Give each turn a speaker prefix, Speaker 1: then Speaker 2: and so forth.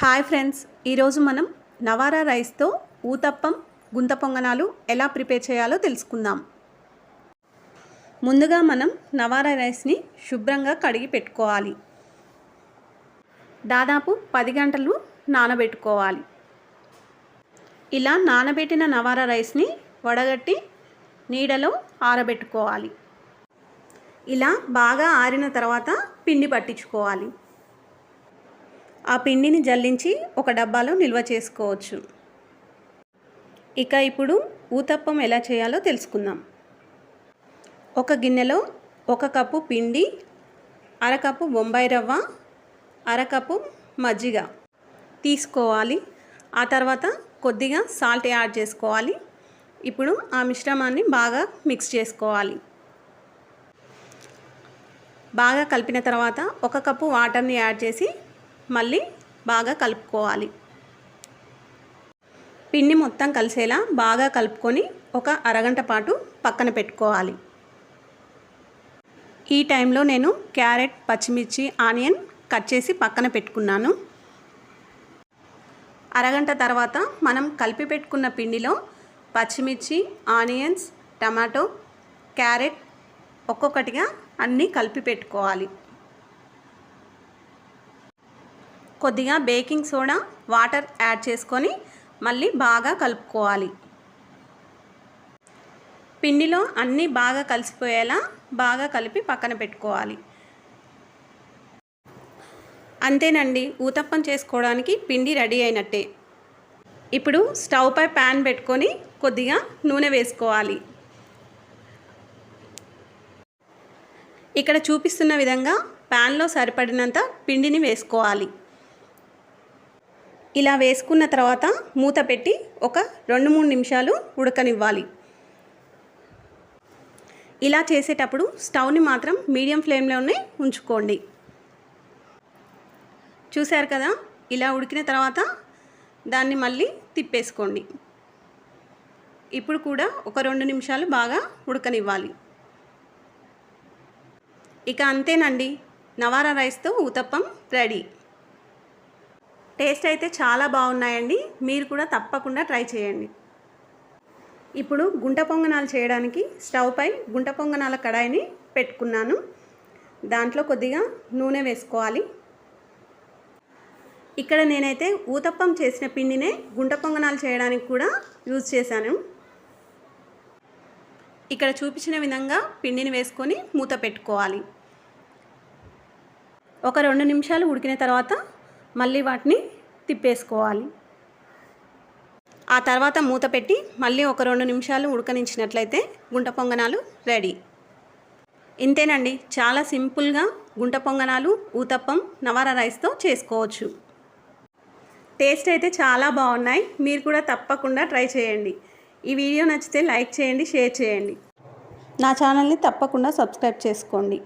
Speaker 1: Hi friends ఈరోజు మనం నవారా రైస్తో ఊతప్పం గుంత పొంగనాలు ఎలా ప్రిపేర్ చేయాలో తెలుసుకుందాం. ముందుగా మనం నవారా రైస్ని శుభ్రంగా కడిగి పెట్టుకోవాలి. దాదాపు పది గంటలు నానబెట్టుకోవాలి. ఇలా నానబెట్టిన నవారా రైస్ని వడగట్టి నీడలో ఆరబెట్టుకోవాలి. ఇలా బాగా ఆరిన తర్వాత పిండి పట్టించుకోవాలి. ఆ పిండిని జల్లించి ఒక డబ్బాలో నిల్వ చేసుకోవచ్చు. ఇక ఇప్పుడు ఊతప్పం ఎలా చేయాలో తెలుసుకుందాం. ఒక గిన్నెలో ఒక కప్పు పిండి అరకప్పు బొంబాయి రవ్వ అరకప్పు మజ్జిగ తీసుకోవాలి. ఆ తర్వాత కొద్దిగా సాల్ట్ యాడ్ చేసుకోవాలి. ఇప్పుడు ఆ మిశ్రమాన్ని బాగా మిక్స్ చేసుకోవాలి. బాగా కలిపిన తర్వాత ఒక కప్పు వాటర్ని యాడ్ చేసి మళ్ళీ బాగా కలుపుకోవాలి. పిండి మొత్తం కలిసేలా బాగా కలుపుకొని ఒక అరగంట పాటు పక్కన పెట్టుకోవాలి. ఈ టైంలో నేను క్యారెట్ పచ్చిమిర్చి ఆనియన్ కట్ చేసి పక్కన పెట్టుకున్నాను. అరగంట తర్వాత మనం కలిపి పెట్టుకున్న పిండిలో పచ్చిమిర్చి ఆనియన్స్ టమాటో క్యారెట్ ఒక్కొక్కటిగా అన్నీ కలిపి పెట్టుకోవాలి. కొద్దిగా బేకింగ్ సోడా వాటర్ యాడ్ చేసుకొని మళ్ళీ బాగా కలుపుకోవాలి. పిండిలో అన్నీ బాగా కలిసిపోయేలా బాగా కలిపి పక్కన పెట్టుకోవాలి. అంతేనండి ఊతప్పం చేసుకోవడానికి పిండి రెడీ అయినట్టే. ఇప్పుడు స్టవ్ పై ప్యాన్ పెట్టుకొని కొద్దిగా నూనె వేసుకోవాలి. ఇక్కడ చూపిస్తున్న విధంగా ప్యాన్లో సరిపడినంత పిండిని వేసుకోవాలి. ఇలా వేసుకున్న తర్వాత మూత పెట్టి ఒక రెండు మూడు నిమిషాలు ఉడకనివ్వాలి. ఇలా చేసేటప్పుడు స్టవ్ని మాత్రం మీడియం ఫ్లేమ్లోనే ఉంచుకోండి. చూశారు కదా? ఇలా ఉడికిన తర్వాత దాన్ని మళ్ళీ తిప్పేసుకోండి. ఇప్పుడు కూడా ఒక రెండు నిమిషాలు బాగా ఉడకనివ్వాలి. ఇక అంతేనండి. నవారా రైస్తో ఉతప్పం రెడీ. టేస్ట్ అయితే చాలా బాగున్నాయండి. మీరు కూడా తప్పకుండా ట్రై చేయండి. ఇప్పుడు గుంట పొంగనాలు చేయడానికి స్టవ్ పై గుంట పొంగనాల కడాయిని పెట్టుకున్నాను. దాంట్లో కొద్దిగా నూనె వేసుకోవాలి. ఇక్కడ నేనైతే ఊతప్పం చేసిన పిండినే గుంట పొంగనాలు చేయడానికి కూడా యూజ్ చేశాను. ఇక్కడ చూపించిన విధంగా పిండిని వేసుకొని మూత పెట్టుకోవాలి. ఒక రెండు నిమిషాలు ఉడికిన తర్వాత మళ్ళీ వాటిని తిప్పేసుకోవాలి. ఆ తర్వాత మూత పెట్టి మళ్ళీ ఒక రెండు నిమిషాలు ఉడకనించినట్లయితే గుంట పొంగనాలు రెడీ. ఇంతేనండి. చాలా సింపుల్గా గుంట పొంగనాలు ఊతప్పం నవారా రైస్తో చేసుకోవచ్చు. టేస్ట్ అయితే చాలా బాగున్నాయి. మీరు కూడా తప్పకుండా ట్రై చేయండి. ఈ వీడియో నచ్చితే లైక్ చేయండి షేర్ చేయండి. నా ఛానల్ని తప్పకుండా సబ్స్క్రైబ్ చేసుకోండి.